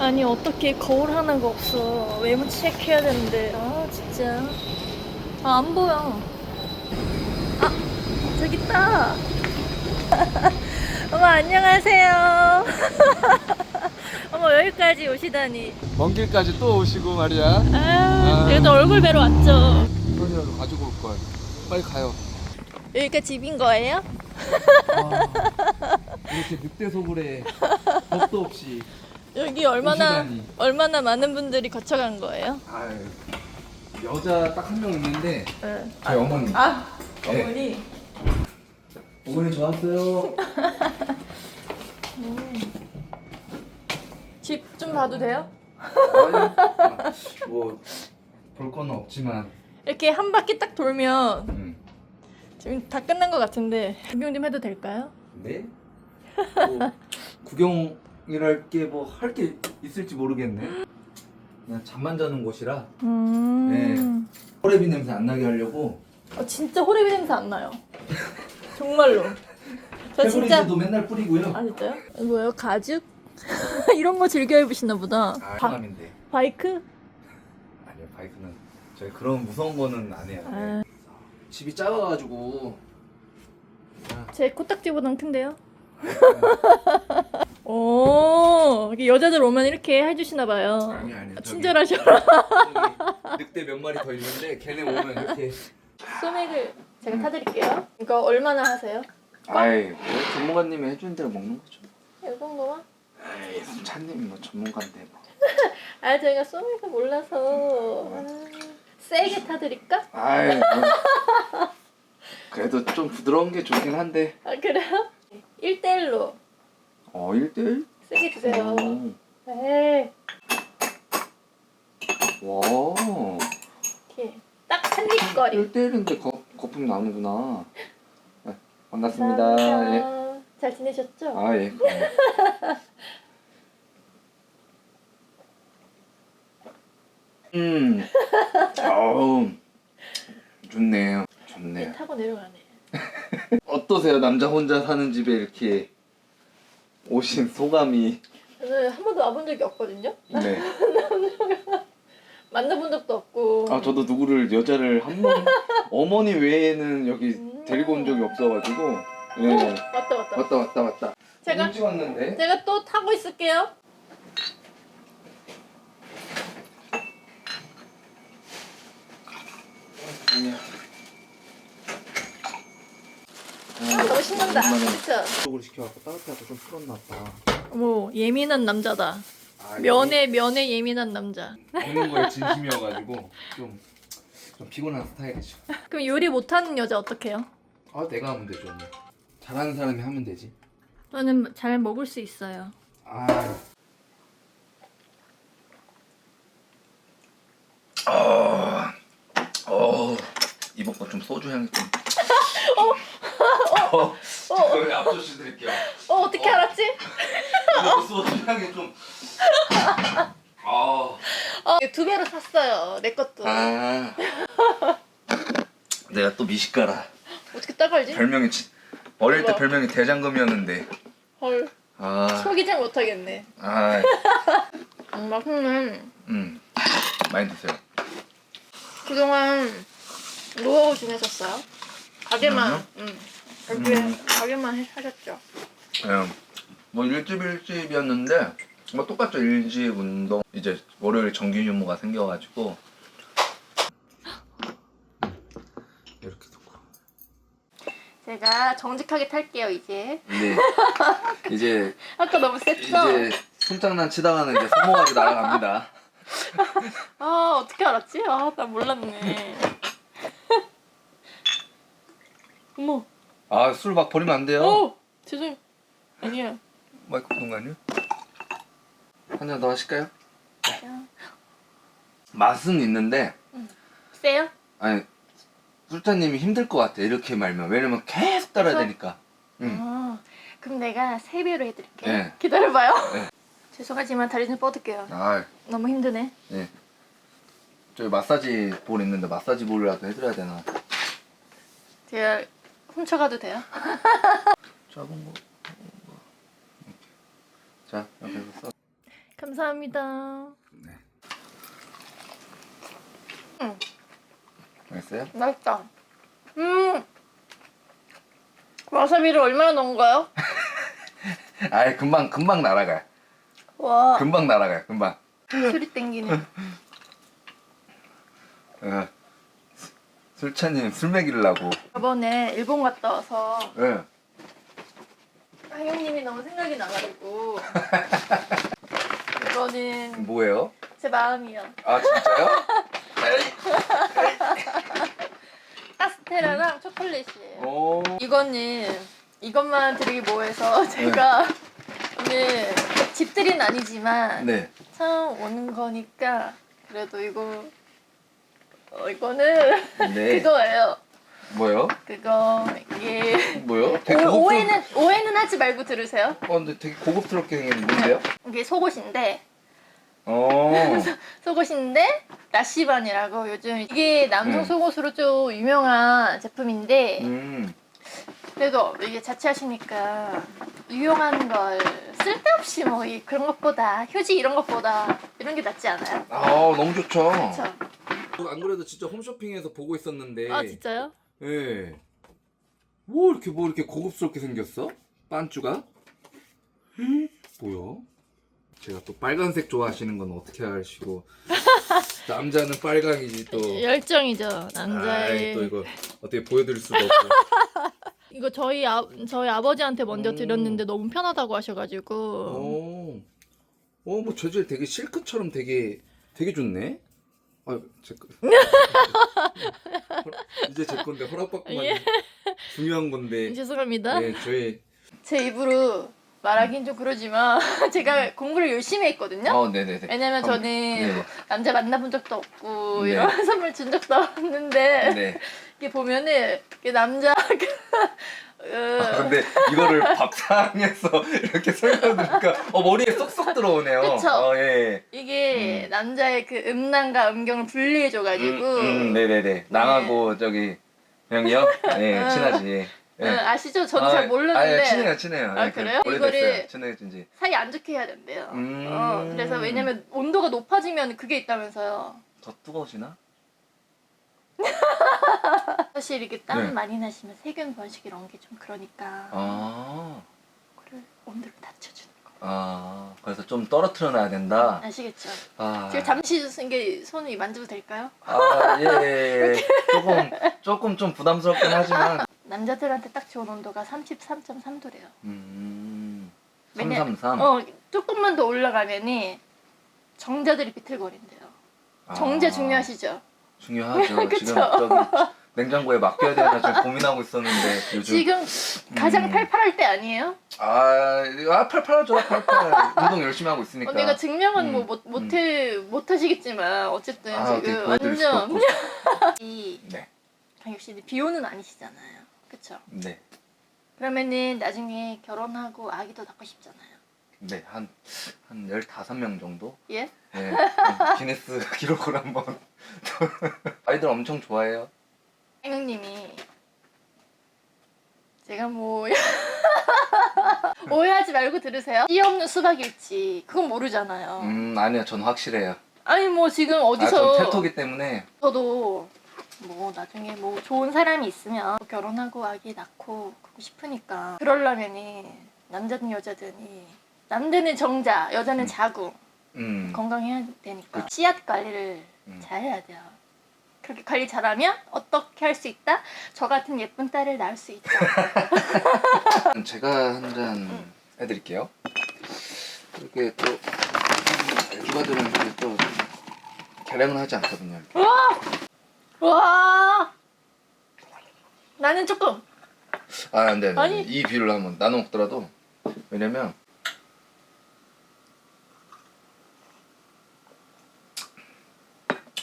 아니 어떻게 거울 하나가 없어 외모 체크해야 되는데 아 진짜 아 안 보여 아 저기 있다 어머 안녕하세요 어머 여기까지 오시다니 먼 길까지 또 오시고 말이야. 아 그래도 얼굴 뵈러 왔죠 이거라도 가지고 올 걸. 빨리 가요. 여기가 집인 거예요? 이렇게 늑대 소굴에 겁도 없이. 여기 얼마나. 얼마나 많은 분들이 거쳐간 거예요? 아유, 여자 딱 한 명 있는데 네. 저희 어머니. 아 네. 어머니 어머니 저 왔어요. 집 좀 봐도 돼요? 뭐볼 거는 없지만. 이렇게 한 바퀴 딱 돌면 음. 지금 다 끝난 것 같은데 구경 좀 해도 될까요? 네? 뭐 구경 게 뭐 할 게 있을지 모르겠네. 그냥 잠만 자는 곳이라 음. 호레비 냄새 안 나게 하려고 어, 진짜 호레비 냄새 안 나요. 정말로. 저 진짜 페브리즈도 맨날 뿌리고요. 아 진짜요? 뭐예요? 가죽? 이런 거 즐겨 입으시나 보다. 아, 바, 사람인데. 바이크? 아니요, 바이크는 저희 그런 무서운 거는 안 해요. 아, 집이 작아가지고 제 코딱지보단 큰데요? 오, 이게 여자들 오면 이렇게 해주시나 봐요. 아니 아니 아, 친절하셔라. 저기 늑대 몇 마리 더 있는데 걔네 오면 이렇게 소맥을 제가 타드릴게요. 이거 얼마나 하세요? 아이 뭐 전문가님이 해주는 대로 먹는 거죠 이 정도만? 에이 차님 뭐 전문가인데 뭐 아, 저희가 소맥을 몰라서. 아, 세게 타드릴까? 아이 뭐. 그래도 좀 부드러운 게 좋긴 한데 아, 그래요? 1대1로 어 1대1? 세게 주세요. 에이, 와 이렇게 딱 한 입거리. 1대1인데 거, 거품 나는구나 네, 반갑습니다 감사합니다. 예. 잘 지내셨죠? 아예 음 어우 좋네요 좋네요 타고 내려가네. 어떠세요 남자 혼자 사는 집에 이렇게 오신 소감이 저는 한 번도 와본 적이 없거든요. 네. 만나본 적도 없고. 아 저도 누구를 여자를 한 번 어머니 외에는 여기 음. 데리고 온 적이 없어가지고 어, 예 왔다 왔다. 왔다 왔다 왔다 제가 일찍 왔는데 제가 또 타고 있을게요. 아니야 아, 신난다. 오랜만에 그렇죠? 쪽으로 시켜갖고 따뜻하고 좀 풀었나 봐 어머 예민한 남자다. 아, 면에 면에 예민한 남자. 먹는 거에 진심이어가지고 좀, 좀 피곤한 스타일이죠 그럼 요리 못하는 여자 어떡해요? 아 내가 하면 되죠 뭐. 잘하는 사람이 하면 되지 저는 잘 먹을 수 있어요. 아. 어, 어, 이번 거 좀 소주 향이 좀. 어, 어, 어, 앞조시 드릴게요. 어 어떻게 알았지? 이거 소주 향이 좀. 아, 어, 두 배로 샀어요. 내 것도. 아, 내가 또 미식가라. 어떻게 따갈지? 별명이 지- 어릴 때 대박. 별명이 대장금이었는데. 헐. 아, 속이 잘 못하겠네. 아, 음, 맛있네. 음, 많이 드세요. 그동안 뭐하고 지내셨어요? 가게만, 응. 가게, 음. 가게만 해- 하셨죠? 예, 뭐 일집 일집이었는데 뭐 똑같죠 일집 운동 이제 월요일 정규 휴무가 생겨가지고 이렇게 놓고 제가 정직하게 탈게요, 이제. 네 이제 아까 너무 셌죠? 이제 손장난 치다가는 이제 소모가지 날아갑니다 아, 어떻게 알았지? 아, 나 몰랐네. 어머, 아 술 막 버리면 안 돼요 오! 죄송 아니에요. 마이크 공간요 한잔 더 하실까요? 맛은 있는데 세요? 아니 술자님이 힘들 것 같아 이렇게 말면 왜냐면 계속 따라야 그래서? 되니까 응. 아, 그럼 내가 세 배로 해드릴게 요. 네. 기다려봐요. 네. 죄송하지만 다리 좀 뻗을게요. 아 너무 힘드네. 네. 저기 마사지 볼 있는데 마사지 볼이라도 해드려야 되나? 제가 훔쳐가도 돼요? 작은 거. 자, 옆에서 써. 감사합니다. 네. 응. 맛있어요? 맛있다. 음. 와사비를 얼마나 넣은 거예요? 아이 금방 금방 날아가요. 와, 금방 날아가요. 금방. 술이 땡기네. 어, 수- 술차님 술 먹이려고. 저번에 일본 갔다 와서 예. 황영님이 너무 생각이 나가지고 이거는 뭐예요? 제 마음이요. 아 진짜요? 카스테라랑 초콜릿이에요. 오. 이거는 이것만 드리기 뭐해서 제가 오늘 집들이는 아니지만 네. 처음 오는 거니까 그래도 이거 어, 이거는 네. 그거예요. 뭐요? 그거 이게 뭐요? 되게 오, 고급스러... 오해는 오해는 하지 말고 들으세요. 어, 근데 되게 고급스럽게 생긴 뭔데요? 이게 속옷인데 어. 속옷인데 라시반이라고 요즘 이게 남성 음. 속옷으로 좀 유명한 제품인데 음. 그래도 이게 자취하시니까 유용한 걸 쓸데없이 뭐 이- 그런 것보다 휴지 이런 것보다 이런 게 낫지 않아요? 아 너무 좋죠. 그렇죠. 안 그래도 진짜 홈쇼핑에서 보고 있었는데. 아 진짜요? 예. 뭐 이렇게 뭐 이렇게 고급스럽게 생겼어? 반쭈가? 음, 뭐야? 제가 또 빨간색 좋아하시는 건 어떻게 아시고 남자는 빨강이지 또. 열정이죠 아이, 남자의 또 이거 어떻게 보여드릴 수가 없고. 이거 저희 아 저희 아버지한테 먼저 오. 드렸는데 너무 편하다고 하셔가지고 어, 어, 뭐 재질 되게 실크처럼 되게 되게 좋네. 아, 제 거. 이제 제 건데 허락받고만 예. 중요한 건데. 죄송합니다. 네, 저희. 제 입으로 말하긴 좀 그러지만 제가 공부를 열심히 했거든요. 어, 네, 네, 네. 왜냐면 저는 네. 뭐 남자 만나본 적도 없고 네. 이런 선물 준 적도 없는데 네. 이게 보면은 이게 남자 아, 그 근데 이거를 밥상에서 이렇게 설명드리니까 어, 머리에 쏙쏙 들어오네요. 그쵸? 어, 예. 이게 음. 남자의 그 음란과 음경을 분리해줘가지고 음, 음, 네네네. 낭하고 저기 형이요? 네, 음. 친하지. 예. 응, 아시죠? 저도 아, 잘 모르는데 아, 예, 친해요, 친해요. 아, 예, 그 그래요? 오래됐어요. 이거를- 친해진 지. 사이 안 좋게 해야 된대요. 음. 어, 그래서 왜냐면 온도가 높아지면 그게 있다면서요. 더 뜨거워지나? 사실 이렇게 땀 네. 많이 나시면 세균 번식 이런 게 좀 그러니까 아. 그걸 온도를 낮춰주는 거. 아. 그래서 좀 떨어뜨려 놔야 된다. 아시겠죠? 아. 제가 잠시 이게 손이 만져도 될까요? 아, 예, 예, 예. 조금, 조금 좀 부담스럽긴 하지만. 남자들한테 딱 좋은 온도가 33.3도래요. 음. 왜냐- 333. 어, 조금만 더 올라가면은 정자들이 비틀거린대요. 정자 아, 중요하시죠? 중요하죠. 그쵸? 지금 저기 냉장고에 맡겨야 되나 지금 고민하고 있었는데 요즘 지금 가장 음. 팔팔할 때 아니에요? 아, 아 팔팔하죠 팔팔 운동 열심히 하고 있으니까 언니가 증명은 음, 뭐 못, 못해, 못하시겠지만 어쨌든 아, 어떻게 지금 보여드릴 완전 없고 이 네, 강혁 씨는 비호는 아니시잖아요. 그쵸? 네, 그러면은 나중에 결혼하고 아기도 낳고 싶잖아요. 네, 한, 한 15명 정도? 예? 네, 한 기네스 기록을 한번 아이들 엄청 좋아해요 행님이 제가 뭐 오해하지 말고 들으세요. 씨 없는 수박일지 그건 모르잖아요. 음, 아니요 전 확실해요 아니 뭐 지금 아, 어디서 전 테토기 때문에 저도 뭐 나중에 뭐 좋은 사람이 있으면 결혼하고 아기 낳고 그러고 싶으니까 그러려면은 남자든 여자든이 남자는 정자, 여자는 음. 자궁 음, 건강해야 되니까 씨앗 관리를 음. 잘 해야 돼요. 그렇게 관리 잘하면 어떻게 할 수 있다? 저 같은 예쁜 딸을 낳을 수 있다. 제가 한잔 음. 해드릴게요 이렇게 또 주가들은 이렇게 또 계량을 하지 않거든요 이렇게. 와, 나는 조금 아, 안 돼, 안 돼. 아니. 이 비율로 한번 나눠 먹더라도 왜냐면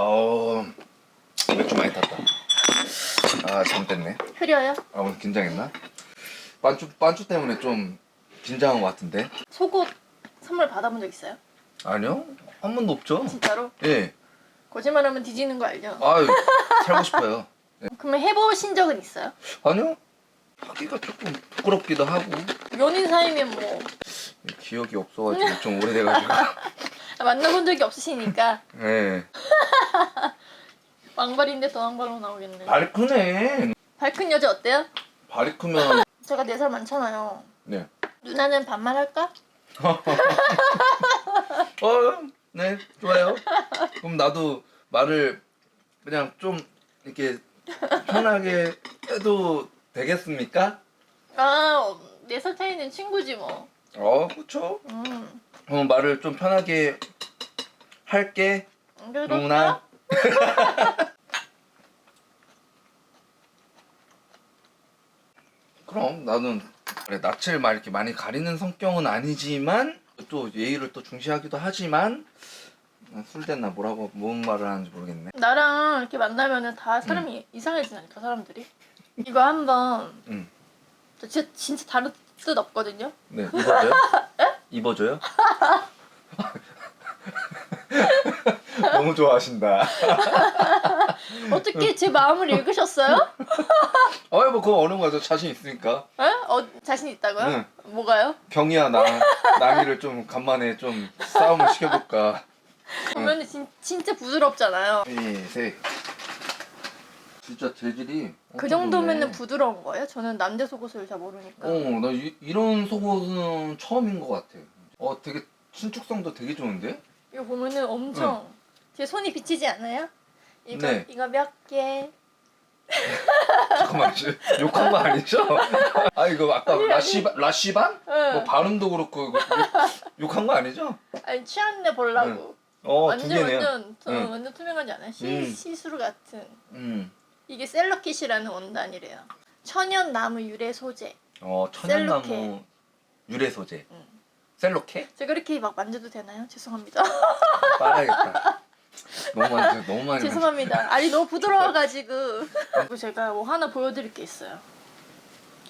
어 맥주 많이 탔다. 아 잘못됐네. 흐려요. 아 오늘 긴장했나? 반주 반주 때문에 좀 긴장한 것 같은데. 속옷 선물 받아본 적 있어요? 아니요 한 번도 없죠. 진짜로? 예. 거짓말하면 뒤지는 거 알죠? 아유 살고 싶어요. 그러면 해보신 적은 있어요? 아니요 하기가 조금 부끄럽기도 하고 연인 사이면 뭐 기억이 없어가지고 좀 오래돼가지고. 아, 만나본 적이 없으시니까 네. 왕발인데 더 왕발로 나오겠네. 발이 크네. 발 큰 여자 어때요? 발이 크면 제가 4살 많잖아요. 네. 누나는 반말할까? 어, 네, 좋아요. 그럼 나도 말을 그냥 좀 이렇게 편하게 해도 되겠습니까? 아, 4살 차이는 친구지 뭐. 어, 그렇죠. 음. 그럼 말을 좀 편하게 할게. 그럴까? 누나. 그럼 나는 그래 낯을 막 이렇게 많이 가리는 성격은 아니지만 또 예의를 또 중시하기도 하지만 술대나 뭐라고 뭔 말을 하는지 모르겠네. 나랑 이렇게 만나면은 다 사람이 이상해지니까 사람들이. 이거 한번 응. 저 진짜, 진짜 다른 뜻 없거든요. 네 입어줘요? 입어줘요? 너무 좋아하신다. 어떻게 제 마음을 읽으셨어요? 어이 뭐 그거 어느 거죠 자신 있으니까. 에? 어, 자신 있다고요? 응. 뭐가요? 경이야 나 나미를 좀 간만에 좀 싸움을 시켜볼까. 보면 진, 진짜 부드럽잖아요. 셋. 진짜 재질이. 그 정도면은. 부드러운 거예요? 저는 남자 속옷을 잘 모르니까. 어, 나 이, 이런 속옷은 처음인 것 같아. 어, 되게 신축성도 되게 좋은데? 이거 보면은 엄청 제 손이 비치지 않아요? 이거 네. 이거 몇 개? 잠깐만, 지- 욕한 거 아니죠? 아, 이거 아까 아니, 아니. 라시반? 라시반? 응. 뭐 발음도 그렇고 이거 욕, 욕한 거 아니죠? 아니 취한내 보려고. 어, 두 완전 개네요. 완전 투, 응. 완전 투명하지 않아요? 시, 음. 시스루 같은. 음. 이게 셀러킷이라는 원단이래요. 천연 나무 유래 소재. 어, 천연나무 셀로케. 유래 소재. 응. 셀로케? 제가 이렇게 막 만져도 되나요? 죄송합니다. 빨아야겠다. 너무 많이, 너무 많이. 죄송합니다. 아니 너무 부드러워가지고. 그리고 제가 뭐 하나 보여드릴 게 있어요.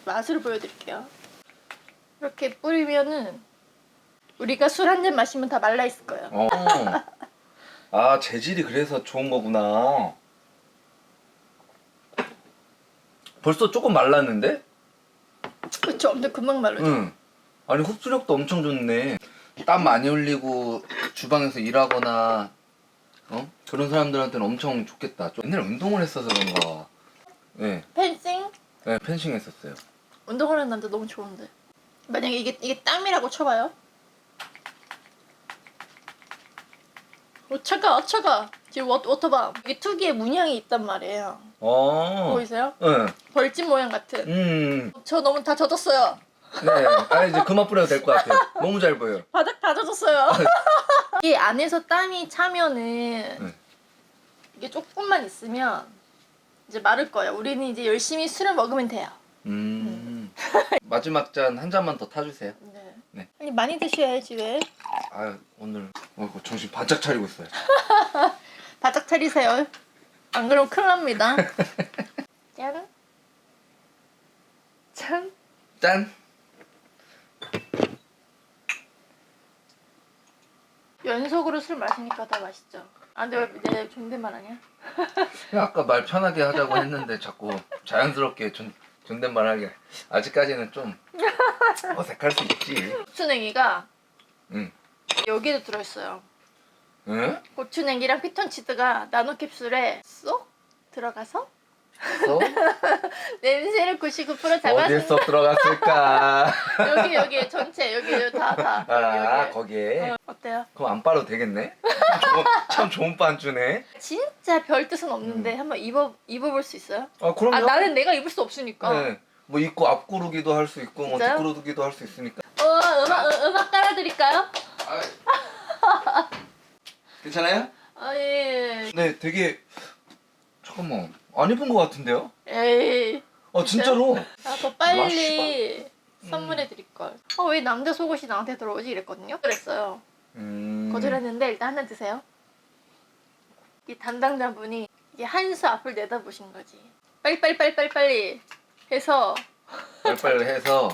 맛을 보여드릴게요. 이렇게 뿌리면은 우리가 술 한 잔 마시면 다 말라 있을 거예요. 어. 아 재질이 그래서 좋은 거구나. 벌써 조금 말랐는데? 그쵸? 근데 금방 말라져. 응. 아니 흡수력도 엄청 좋네. 땀 많이 흘리고 주방에서 일하거나 어 그런 사람들한테는 엄청 좋겠다. 좀 옛날에 운동을 했어서 그런가. 네, 펜싱? 네 펜싱 했었어요. 운동을 하는 남자 너무 좋은데. 만약에 이게 이게 땀이라고 쳐봐요. 오 차가 차가 지금 워, 워터밤 이게 특유의 문양이 있단 말이에요. 어. 보이세요? 응. 벌집 모양 같은. 음. 저 너무 다 젖었어요. 네. 아 이제 그만 뿌려도 될 것 같아요. 너무 잘 보여요. 바닥 다 젖었어요. 이 안에서 땀이 차면은 네. 이게 조금만 있으면 이제 마를 거예요. 우리는 이제 열심히 술을 먹으면 돼요. 음. 마지막 잔 한 잔만 더 타주세요. 네. 네. 아니 많이 드셔야지 왜? 아 오늘 어, 정신 바짝 차리고 있어요. 바짝 차리세요. 안 그러면 큰일 납니다. 짠. 짠. 짠. 연속으로 술 마시니까 더 맛있죠. 아 근데 왜 내 존댓말 아니야? 아까 말 편하게 하자고 했는데 자꾸 자연스럽게 존, 존댓말 하게 아직까지는 좀 어색할 수 있지. 고추냉이가 응. 여기에도 들어있어요. 응? 고추냉이랑 피톤치드가 나노 캡슐에 쏙 들어가서 또 냄새를 99% 잡아서 어디서 들어갔을까? 여기 여기 전체 여기 다다 아 여기. 거기에 어, 어때요? 그럼 안 빨아도 되겠네. 참, 참 좋은 반주네. 진짜 별 뜻은 없는데 한번 입어 입어볼 수 있어요? 아 그럼요. 아 나는 내가 입을 수 없으니까. 네. 뭐 입고 앞구르기도 할 수 있고 뭐 진짜요? 뒷구르기도 할 수 있으니까. 어 음악 음, 음악 깔아드릴까요? 아, 괜찮아요? 아 예. 네, 되게 잠깐만 안 입은 것 같은데요? 에이. 아 진짜로? 아 더 빨리 선물해 드릴 걸. 어 왜 남자 속옷이 나한테 들어오지 이랬거든요. 그랬어요. 음... 거절했는데 일단 하나 드세요. 이 담당자 분이 이게 한 수 앞을 내다보신 거지. 빨리 빨리 빨리 빨리 빨리 해서 빨리빨리 해서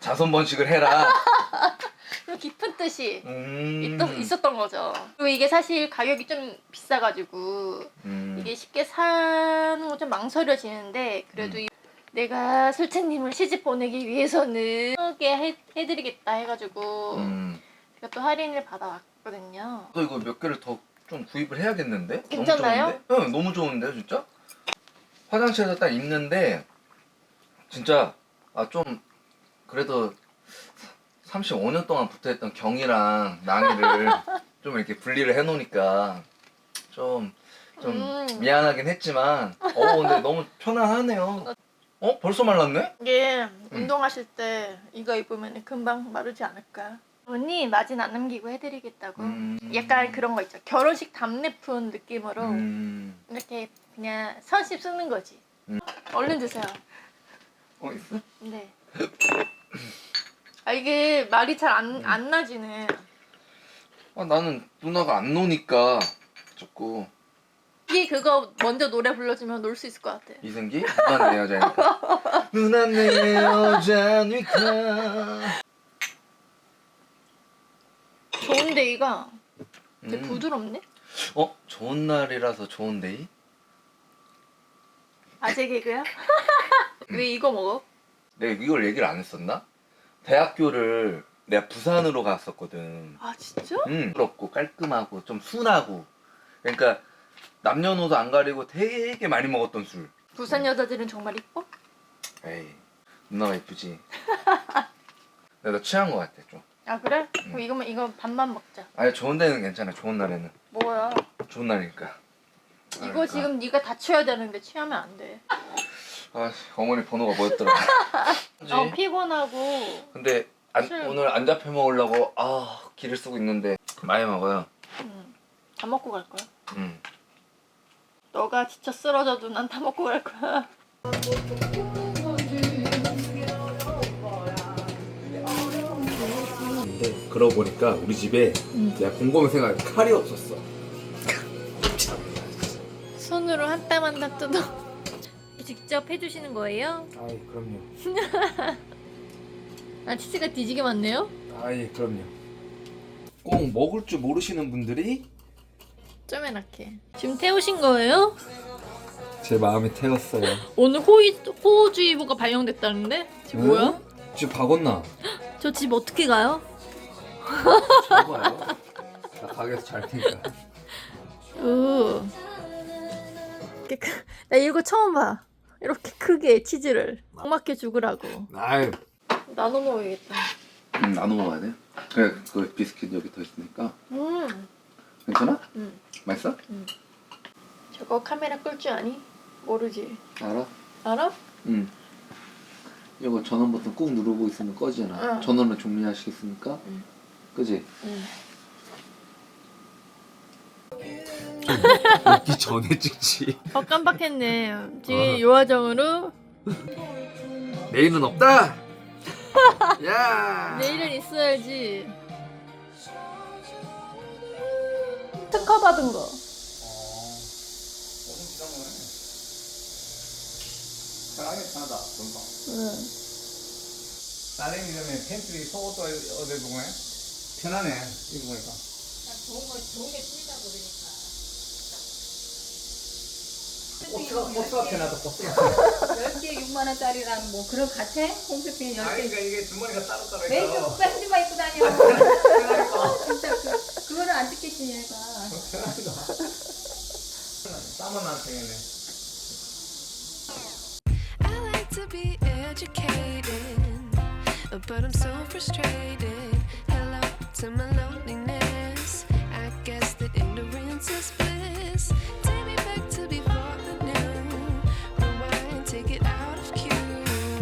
자손 번식을 해라. 그 깊은 뜻이 음... 있었, 있었던 거죠. 그리고 이게 사실 가격이 좀 비싸가지고 음... 이게 쉽게 사는 건 좀 망설여지는데 그래도 음. 이 내가 술채님을 시집 보내기 위해서는 하게 해, 해드리겠다 해가지고 음. 제가 또 할인을 받아왔거든요. 너 이거 몇 개를 더 좀 구입을 해야겠는데? 괜찮나요? 너무 좋은데? 응, 너무 좋은데 진짜? 화장실에서 딱 있는데 진짜 아 좀 그래도 35년 동안 붙어있던 경이랑 낭이를 좀 이렇게 분리를 해놓으니까 좀, 좀 음. 미안하긴 했지만 어 근데 너무 편안하네요 어? 벌써 말랐네? 이게 음. 운동하실 때 이거 입으면 금방 마르지 않을까? 언니 마진 안 남기고 해드리겠다고. 음. 약간 그런 거 있죠. 결혼식 답례푼 느낌으로 음. 이렇게 그냥 선심 쓰는 거지. 음. 얼른 드세요. 어 있어? 네. 아 이게 말이 잘안 음. 안 나지네. 아, 나는 누나가 안 노니까 자꾸 이게 그거 먼저 노래 불러주면 놀 수 있을 것 같아. 이승기? 누나 내 여자니까 누나 내 여자니까 좋은 데 이가 되게 음. 부드럽네. 어? 좋은 날이라서 좋은 데이? 아재 개그야? 왜 이거 먹어? 내가 이걸 얘기를 안 했었나? 대학교를 내가 부산으로 갔었거든 아 진짜? 음, 부럽고 깔끔하고 좀 순하고 그러니까 남녀노소 안 가리고 되게 많이 먹었던 술 부산 여자들은 정말 이뻐? 에이 누나가 이쁘지 내가 취한 거 같아 좀 아 그래? 음. 그럼 이거만 이거 반만 먹자. 아니 좋은 데는 괜찮아 좋은 날에는 뭐야? 좋은 날이니까 이거 그러니까. 지금 네가 다 취해야 되는데 취하면 안 돼. 아 어머니 번호가 뭐였더라? 어 피곤하고 근데 안- 술. 오늘 안 잡혀 먹으려고 아 길을 쓰고 있는데 많이 먹어요 음, 다 먹고 갈 거야. 음. 너가 지쳐 쓰러져도 난 다 먹고 갈 거야. 근데 그러고 보니까 우리 집에 음. 내가 곰곰이 생각해 칼이 없었어 손으로 한 땀 한 땀 뜯어. 직접 해주시는 거예요? 아이 그럼요 아 치즈가 뒤지게 많네요. 아이 그럼요 꼭 먹을 줄 모르시는 분들이 쪼매랗게. 지금 태우신 거예요? 제 마음에 태웠어요 오늘 호의, 호우주의보가 발령됐다는데? 지금 뭐야? 집 박았나? 저 집 어떻게 가요? 잡아요 나 가게에서 잘 테니까 크- 나 이거 처음 봐. 이렇게 크게 치즈를 막 맞게 죽으라고. 아유 나눠 먹어야겠다. 음, 나눠 먹어야 돼? 그래 그 비스킷 여기 더 있으니까 음, 괜찮아? 음. 맛있어? 저거 카메라 끌 줄 아니? 모르지. 알아? 알아? 응 이거 전원 버튼 꾹 누르고 있으면 꺼지잖아 응. 전원을 종료하시겠습니까? 응. 그지? 응. 먹기 전에 찍지 어 깜빡했네. 지금 어. 요화정으로 내일은 없다! 야! 내일은 있어야지. 특허 받은 거. 편하다 금방 응. 딸내미 전에 팬트리 속옷도 어디 보면 편하네 입으니까 좋은 거 좋은 게 쓰니까 그러니까 꽃가 편하다 꽃가 10개 6만 원짜리랑 뭐 그런 거 같아? 홈쇼핑 10개 아니니까 이게 주머니가 따로따로 매주 있어 밴드만 입고 다녀 편하니까 진짜 그, 그거는 안 찍겠지 얘가 편하니까 땀은 안 생기네 I like to be educated, but I'm so frustrated. Hello to my loneliness. I guess that ignorance is bliss.